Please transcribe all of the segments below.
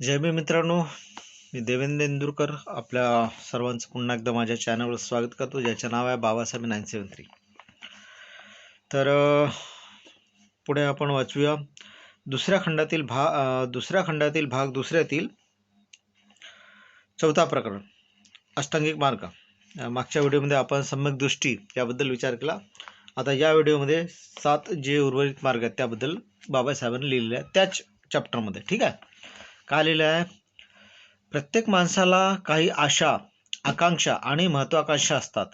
जय मी मित्रांनो मी देवेंद्र इंदुरकर आपल्या सर्वांचं पुन्हा एकदा माझ्या चॅनलवर स्वागत करतो ज्याचं नाव आहे बाबासाहेब नाईन सेवन थ्री. तर पुढे आपण वाचूया. दुसऱ्या खंडातील भा दुसऱ्या खंडातील भाग दुसऱ्यातील चौथा प्रकरण अष्टांगिक मार्ग. मागच्या व्हिडिओमध्ये आपण सम्यक दृष्टी याबद्दल विचार केला. आता या व्हिडिओमध्ये सात जे उर्वरित मार्ग आहेत त्याबद्दल बाबासाहेबांनी लिहिलेले आहे त्याच चॅप्टरमध्ये ठीक आहे? काय लिहिलं आहे? प्रत्येक माणसाला काही आशा आकांक्षा आणि महत्त्वाकांक्षा असतात.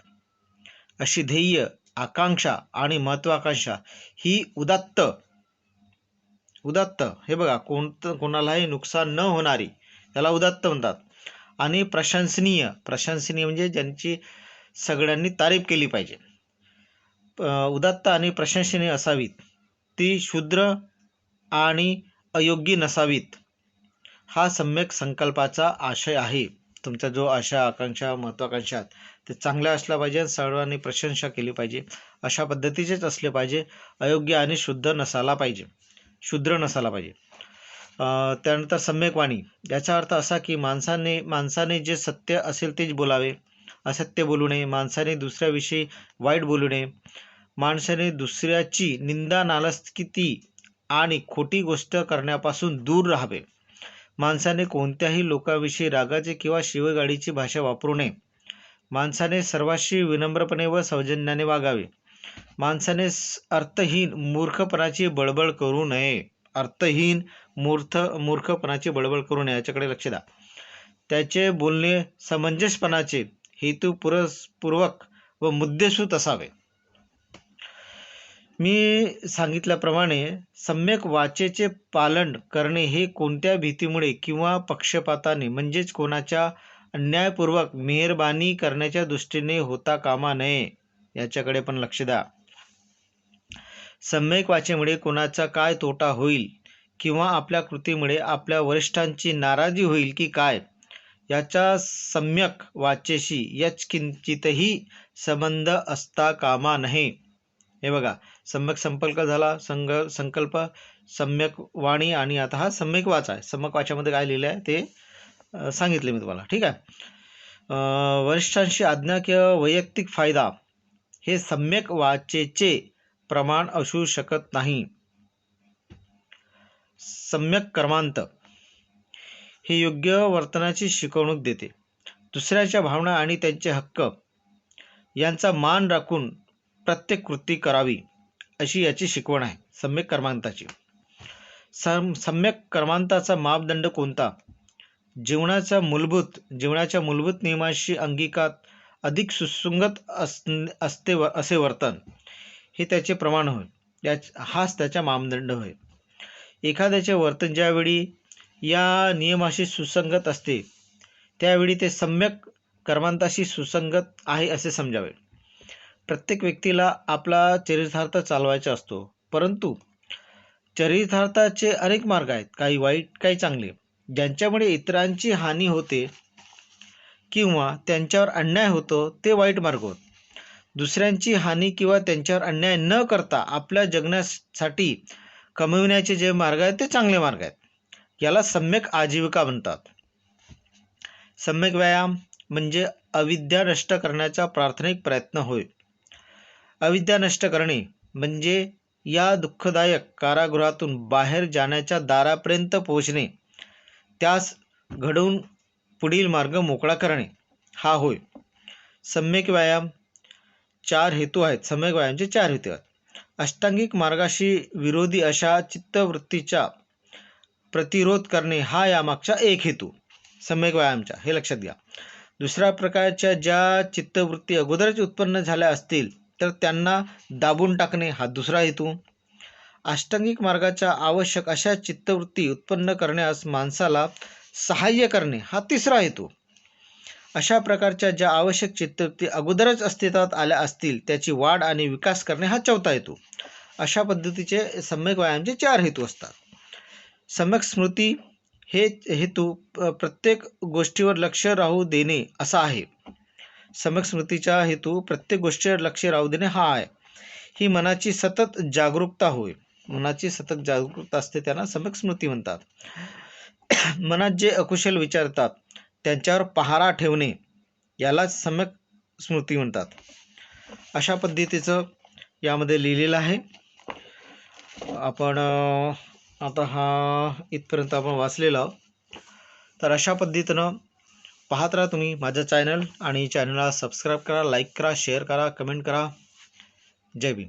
अशी ध्येय आकांक्षा आणि महत्त्वाकांक्षा ही उदात्त उदात्त. हे बघा कोणतं कोणालाही नुकसान न होणारी त्याला उदात्त म्हणतात. आणि प्रशंसनीय प्रशंसनीय म्हणजे ज्यांची सगळ्यांनी तारीफ केली पाहिजे. उदात्त आणि प्रशंसनीय असावीत. ती शूद्र आणि अयोग्य नसावीत. हा सम्यक संकल्पाचा आशय आहे. तुमचा जो आशा आकांक्षा महत्त्वाकांक्षा आहेत ते चांगल्या असल्या पाहिजे आणि सर्वांनी प्रशंसा केली पाहिजे. अशा पद्धतीचेच असले पाहिजे. अयोग्य आणि शुद्ध नसायला पाहिजे. शुद्र नसायला पाहिजे. त्यानंतर सम्यक वाणी याचा अर्थ असा की माणसाने माणसाने जे सत्य असेल तेच बोलावे. असत्य बोलू नये. माणसाने दुसऱ्याविषयी वाईट बोलू नये. माणसाने दुसऱ्याची निंदा नालस्किती आणि खोटी गोष्ट करण्यापासून दूर राहावे. माणसाने कोणत्याही लोकाविषयी रागाची किंवा शिवगाडीची भाषा वापरू नये. माणसाने सर्वांशी विनम्रपणे व सौजन्याने वागावे. माणसाने अर्थहीन मूर्खपणाची बळबळ करू नये. अर्थहीन मूर्थ मूर्खपणाची बळबळ करू नये याच्याकडे लक्ष द्या. त्याचे बोलणे समंजसपणाचे हेतुपुरस्पूर्वक व मुद्देसूत असावे. मी सांगितल्याप्रमाणे सम्यक वाचेचे पालन करणे हे कोणत्या भीतीमुळे किंवा पक्षपाताने म्हणजेच कोणाच्या अन्यायपूर्वक मेहरबानी करण्याच्या दृष्टीने होता कामा नये याच्याकडे पण लक्ष द्या. सम्यक वाचेमुळे कोणाचा काय तोटा होईल किंवा आपल्या कृतीमुळे आपल्या वरिष्ठांची नाराजी होईल की काय याचा सम्यक वाचेशी यच किंचितही संबंध असता कामा नये. हे बघा सम्यक संपर्क झाला संग संकल्प सम्यक वाणी आणि आता हा सम्यक वाच आहे. सम्यक वाचामध्ये काय लिहिलं आहे ते सांगितले मी तुम्हाला. ठीक आहे? वरिष्ठांशी आज्ञा किंवा वैयक्तिक फायदा हे सम्यक वाचेचे प्रमाण असू शकत नाही. सम्यक कर्मांत हे योग्य वर्तनाची शिकवणूक देते. दुसऱ्याच्या भावना आणि त्यांचे हक्क यांचा मान राखून प्रत्येक कृती करावी अशी याची शिकवण आहे. सम्यक कर्मांताची. सम सम्यक कर्मांताचा मापदंड कोणता? जीवनाचा मूलभूत जीवनाच्या मूलभूत नियमांशी अंगिकात अधिक सुसंगत अस असते व असे वर्तन. हे त्याचे प्रमाण होय. या हाच त्याचा मापदंड होय. एखाद्याचे वर्तन ज्यावेळी या नियमाशी सुसंगत असते त्यावेळी ते सम्यक कर्मांताशी सुसंगत आहे असे समजावे. प्रत्येक व्यक्तीला आपला चरितार्थ चालवायचा असतो. परंतु चरितार्थाचे अनेक मार्ग आहेत. काही वाईट काही चांगले. ज्यांच्यामुळे इतरांची हानी होते किंवा त्यांच्यावर अन्याय होतो ते वाईट मार्ग होत. दुसऱ्यांची हानी किंवा त्यांच्यावर अन्याय न करता आपल्या जगण्यासाठी कमविण्याचे जे मार्ग आहेत ते चांगले मार्ग आहेत. याला सम्यक आजीविका म्हणतात. सम्यक व्यायाम म्हणजे अविद्या नष्ट करण्याचा प्राथमिक प्रयत्न होय. अविद्या नष्ट करणे म्हणजे या दुःखदायक कारागृहातून बाहेर जाण्याच्या दारापर्यंत पोहोचणे. त्यास घडवून पुढील मार्ग मोकळा करणे. हा होय. सम्यक व्यायाम चार हेतू आहेत. सम्यक व्यायामचे चार हेतू आहेत. अष्टांगिक मार्गाशी विरोधी अशा चित्तवृत्तीचा प्रतिरोध करणे हा यामागचा एक हेतू. सम्यक व्यायामचा. हे लक्षात घ्या. दुसऱ्या प्रकारच्या ज्या चित्तवृत्ती अगोदरच उत्पन्न झाल्या असतील तर त्यांना दाबून टाकणे हा दुसरा हेतू. अष्टांगिक मार्गाच्या आवश्यक अशा चित्तवृत्ती उत्पन्न करण्यास माणसाला सहाय्य करणे हा तिसरा हेतू. अशा प्रकारच्या ज्या आवश्यक चित्तवृत्ती अगोदरच अस्तित्वात आल्या असतील त्याची वाढ आणि विकास करणे हा चौथा हेतू. अशा पद्धतीचे सम्यक व्यायामचे चार हेतू असतात. सम्यक स्मृती हे हेतू प्रत्येक गोष्टीवर लक्ष राहू देणे असा आहे. सम्यक स्मृतीचा हेतू प्रत्येक गोष्टीवर लक्ष राहू देणे हा आहे. ही मनाची सतत जागरूकता होय. मनाची सतत जागरूकता असते त्यांना सम्यक स्मृती म्हणतात. मनात जे अकुशल विचारतात त्यांच्यावर पहारा ठेवणे यालाच सम्यक स्मृती म्हणतात. अशा पद्धतीचं यामध्ये लिहिलेलं आहे. आपण आता हा इथपर्यंत आपण वाचलेला आहोत. तर अशा पद्धतीनं पाहत राहा तुम्ही माझं चॅनल आणि चॅनलला सबस्क्राईब करा लाईक करा शेअर करा कमेंट करा. जय भीम.